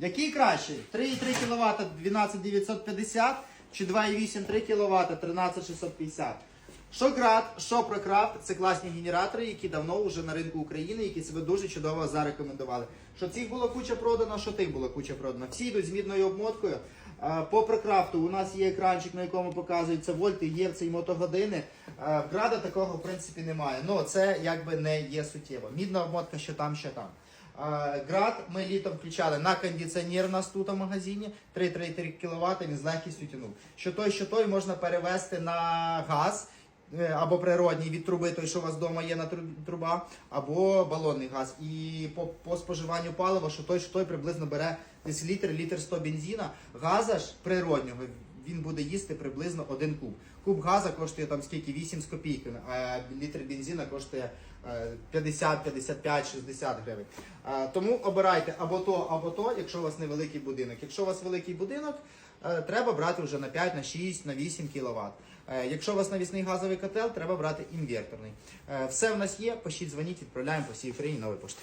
Який кращий? 3,3 кВт 12950 чи 2,8 3 кВт 13650. Що град, що прокрафт, це класні генератори, які давно вже на ринку України, які себе дуже чудово зарекомендували. Що цих було куча продано, що тих було куча продано. Всі йдуть з мідною обмоткою. По прокрафту у нас є екранчик, на якому показуються вольти, євці і мотогодини. В града такого в принципі немає. Ну це якби не є суттєво. Мідна обмотка, що там, що там. Град ми літом включали на кондиціонер у нас тут в магазині 3,3 кВт, він з легкістю тянув. Що той, що той можна перевести на газ е, або природній від труби, той, що у вас вдома є на тру- труба, або балонний газ. І по, по споживанню палива, що той, що той приблизно бере десь літр, літр 100 бензина. Газа ж природнього він буде їсти приблизно один куб. Куб газа коштує там скільки 8 з копійками, а літр бензина коштує е, 50, 55, 60 гривень. Е, Тому обирайте або то, або то, якщо у вас невеликий будинок. Якщо у вас великий будинок, е, треба брати вже на 5, на 6, на 8 кВт. Якщо у вас навісний газовий котел, треба брати інверторний. Е, Все в нас є, пишіть, дзвоніть, відправляємо по всій Україні нової пошти.